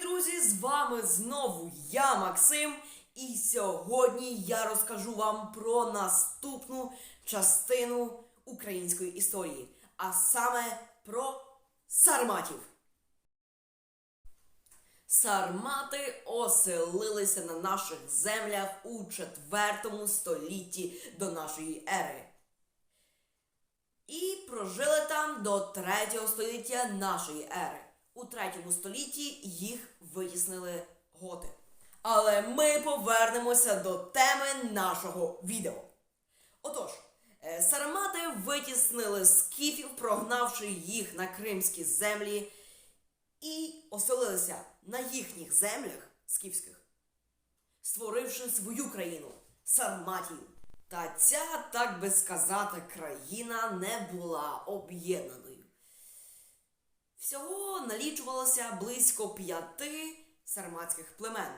друзі! З вами знову я, Максим, і сьогодні я розкажу вам про наступну частину української історії, а саме про сарматів. Сармати оселилися на наших землях у четвертому столітті до нашої ери. І прожили там до третього століття нашої ери. У третьому столітті їх витіснили готи. Але ми повернемося до теми нашого відео. Отож, е, сармати витіснили скіфів, прогнавши їх на кримські землі, і оселилися на їхніх землях скіфських, створивши свою країну сарматів. Та ця, так би сказати, країна не була об'єднаною. Всього налічувалося близько п'яти сарматських племен.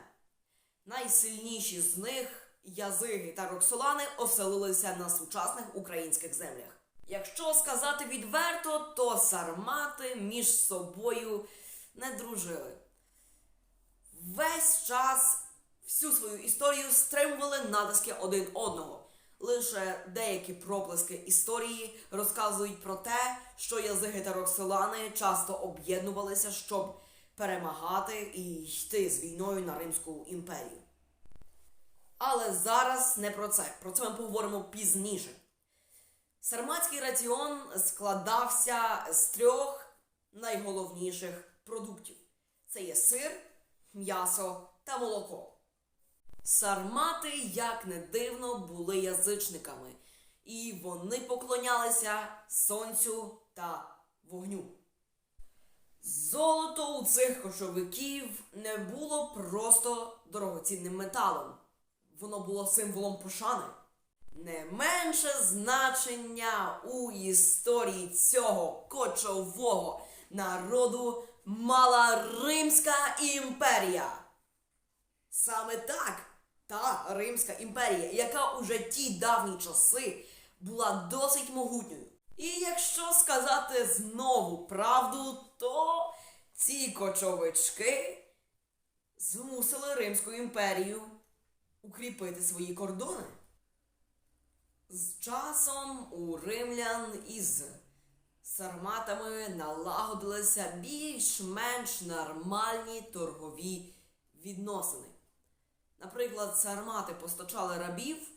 Найсильніші з них, язиги та роксолани, оселилися на сучасних українських землях. Якщо сказати відверто, то сармати між собою не дружили. Весь час, всю свою історію стримували натиски один одного. Лише деякі проплески історії розказують про те, що язики та роксолани часто об'єднувалися, щоб перемагати і йти з війною на Римську імперію. Але зараз не про це. Про це ми поговоримо пізніше. Сарматський раціон складався з трьох найголовніших продуктів: це є сир, м'ясо та молоко. Сармати, як не дивно, були язичниками, і вони поклонялися сонцю та вогню. Золото у цих кошовиків не було просто дорогоцінним металом, воно було символом пошани. Не менше значення у історії цього кочового народу мала Римська імперія. Саме так, та Римська імперія, яка уже ті давні часи була досить могутньою. І якщо сказати знову правду, то ці кочовички змусили Римську імперію укріпити свої кордони. З часом у римлян із сарматами налагодилися більш-менш нормальні торгові відносини. Наприклад, сармати постачали рабів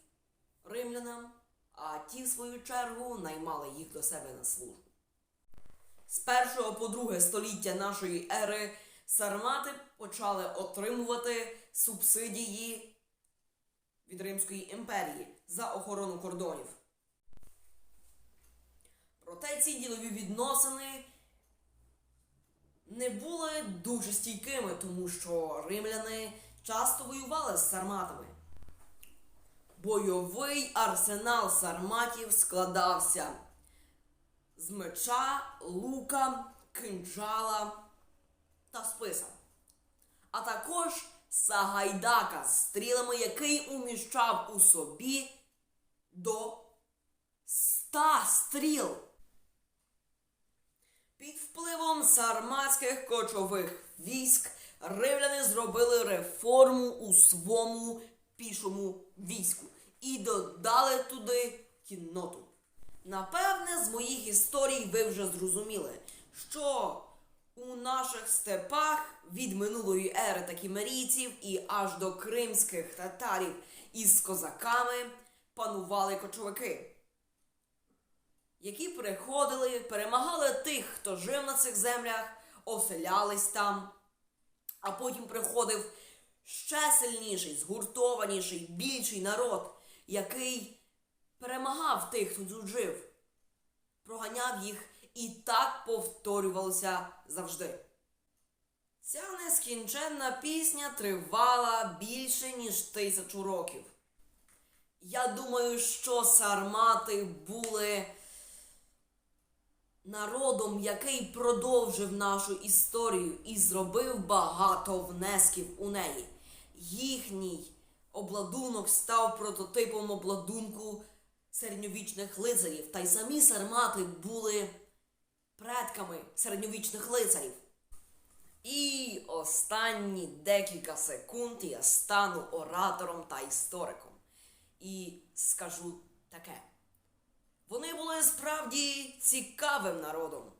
римлянам, а ті, в свою чергу, наймали їх до себе на службу. З першого по друге століття нашої ери сармати почали отримувати субсидії від Римської імперії за охорону кордонів. Проте ці ділові відносини не були дуже стійкими, тому що римляни часто воювали з сарматами. Бойовий арсенал сарматів складався з меча, лука, кинджала та списа, а також сагайдака з стрілами, який уміщав у собі до ста стріл. Під впливом сарматських кочових військ римляни зробили реформу у своєму пішому війську і додали туди кінноту. Напевне, з моїх історій ви вже зрозуміли, що у наших степах від минулої ери та кімерійців і аж до кримських татарів із козаками панували кочовики які приходили, перемагали тих, хто жив на цих землях, оселялись там, а потім приходив ще сильніший, згуртованіший, більший народ, який перемагав тих, хто тут жив, проганяв їх і так повторювалося завжди. Ця нескінченна пісня тривала більше, ніж тисячу років. Я думаю, що сармати були народом, який продовжив нашу історію і зробив багато внесків у неї. Їхній обладунок став прототипом обладунку середньовічних лицарів, та й самі сармати були предками середньовічних лицарів. І останні декілька секунд я стану оратором та істориком. І скажу таке. Вони були справді цікавим народом.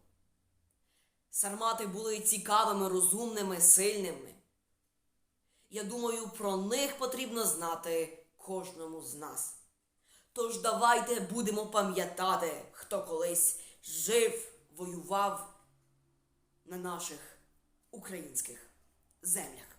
Сармати були цікавими, розумними, сильними. Я думаю, про них потрібно знати кожному з нас. Тож давайте будемо пам'ятати, хто колись жив, воював на наших українських землях.